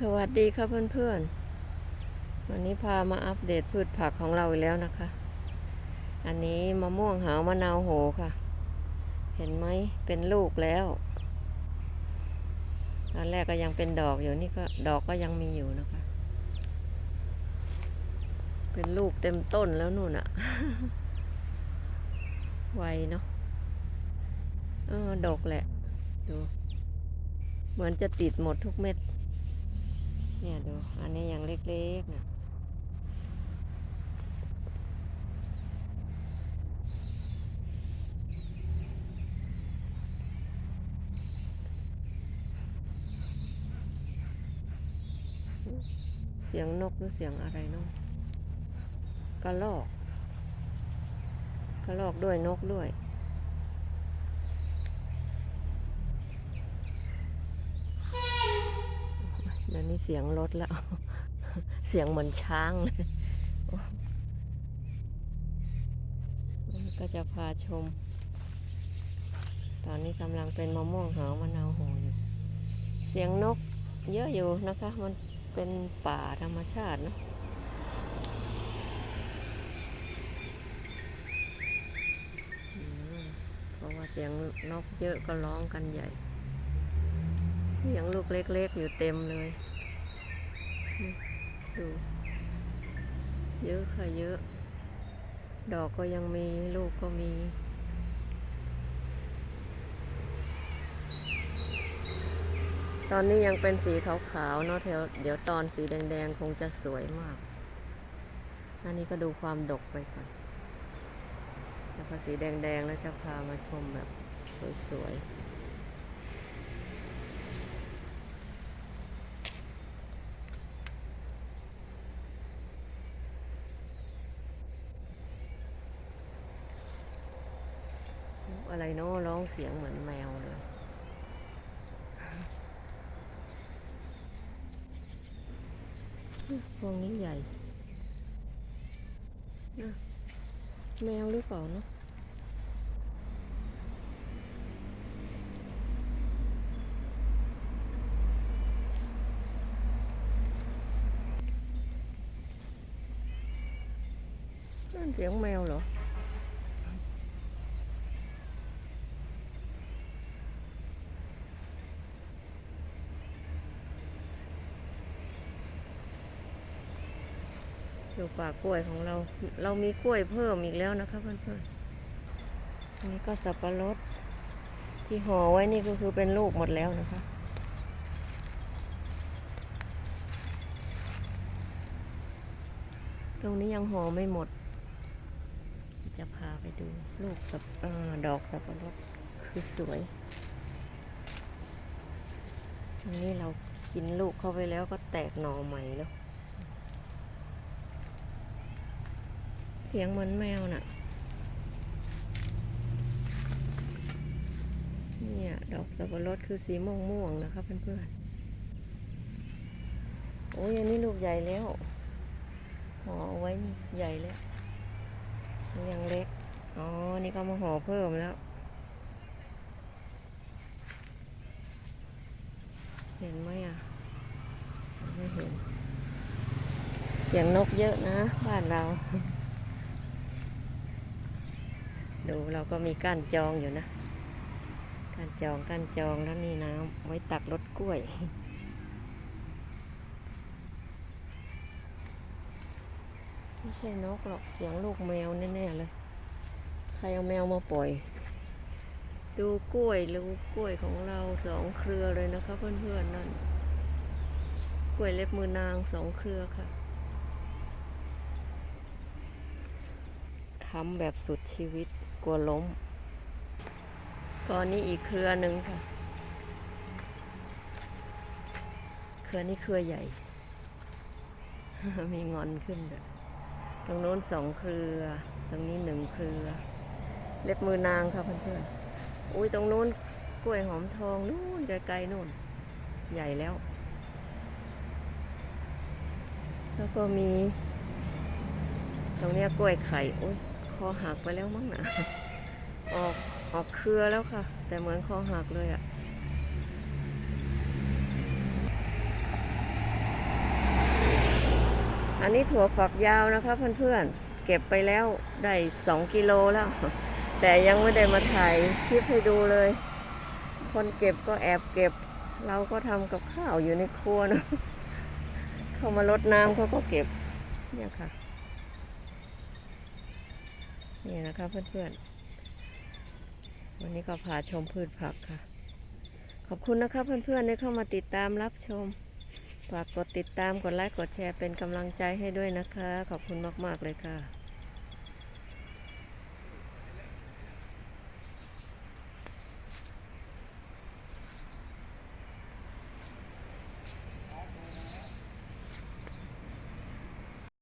สวัสดีครับเพื่อนๆ วันนี้พามาอัปเดตพืชผักของเราอีกแล้วนะคะ อันนี้มะม่วงหาวมะนาวโหค่ะ เห็นไหมเป็นลูกแล้วตอนแรกก็ยังเป็นดอกอยู่นี่ก็ดอกก็ยังมีอยู่นะคะ เป็นลูกเต็มต้นแล้วนู่นอะไวเนาะเออดกแหละ ดู เหมือนจะติดหมดทุกเม็ด เนี่ยดู อันนี้ยังเล็กๆนะเสียงนกหรือเสียงอะไรเนาะกระลอกกระลอกด้วยนกด้วย เดี๋ยวนี้เสียงรถแล้ว เสียงเหมือนช้างเลยก็จะพาชม ตอนนี้กำลังเป็นมะม่วงหาวมะนาวโหอยู่ เสียงนกเยอะอยู่นะคะ มันเป็นป่าธรรมชาตินะเพราะว่าเสียงนกเยอะก็ร้องกันใหญ่ ยังลูกเล็กๆอยู่เต็มเลยดูเยอะค่ะเยอะ ดอกก็ยังมีลูกก็มีตอนนี้ยังเป็นสีขาวๆเนาะเดี๋ยวเดี๋ยวตอนสีแดงๆ คงจะสวยมาก อันนี้ก็ดูความดกไปก่อน แล้วพอสีแดงๆ แล้วจะพามาชมแบบสวยๆ อะไรเนาะร้องเสียงเหมือนแมวเลยพวงนี้ใหญ่น่ะแมวหรือเปล่าเนาะนั่นเสียงแมวเหรอ ดูป่ากล้วยของเรา เรามีกล้วยเพิ่มอีกแล้วนะคะเพื่อนๆอันนี้ก็สับปะรดที่ห่อไว้นี่ก็คือเป็นลูกหมดแล้วนะคะ ตรงนี้ยังห่อไม่หมด จะพาไปดูลูกสับอดอกสับปะรดคือสวยอันนี้เรากินลูกเข้าไปแล้วก็แตกหน่อใหม่แล้ว สียงเหมือนแมวน่ะ เนี่ย ดอกสับปะรดคือสีม่วงม่วงนะคะเพื่อนๆ โอ้ยอันนี้ลูกใหญ่แล้วห่อเอาไว้นี่ใหญ่แล้ว ยังเล็ก อ๋อ นี่ก็มาห่อเพิ่มแล้วเห็นไหมอะ ไม่เห็น เสียงนกเยอะนะ บ้านเรา ดูเราก็มีก้านจองอยู่นะก้านจองก้านจองแล้วนี่น้ำไว้ตักรถกล้วยไม่ใช่นกหรอกเสียงลูกแมวแน่ๆเลยใครเอาแมวมาปล่อย ดูกล้วยดูกล้วยของเราสองเครือเลยนะคะเพื่อนๆนั่นกล้วยเล็บมือนางสองเครือค่ะค้ำแบบสุดชีวิต กลัวล้มก้อนนี้อีกเครือหนึ่งค่ะ เครือนี้เครือใหญ่ มีงอนขึ้นเลยตรงโน้นสองเครือ ตรงนี้หนึ่งเครือ เล็บมือนางค่ะเพื่อนๆอุ้ยตรงโน้นกล้วยหอมทองนู่นไกลๆนู่น ใหญ่แล้ว แล้วก็มี ตรงเนี้ยกล้วยไข่อุ้ย คอหักไปแล้วมั้งนะออกออกเครือแล้วค่ะ แต่เหมือนคอหักเลยอะ่ะอันนี้ถั่วฝักยาวนะคะเพื่อนๆ เก็บไปแล้วได้สองกิโลแล้ว แต่ยังไม่ได้มาถ่ายคลิปให้ดูเลย คนเก็บก็แอบเก็บ เราก็ทำกับข้าวอยู่ในครัวเนอะเข้ามาลดน้ำเขาก็เก็บ เนี่ยค่ะ นี่นะคะเพื่อนๆ วันนี้ก็พาชมพืชผักค่ะ ขอบคุณนะคะเพื่อนๆที่เข้ามาติดตามรับชม ฝากกดติดตามกดไลค์กดแชร์เป็นกำลังใจให้ด้วยนะคะ ขอบคุณมากๆเลยค่ะ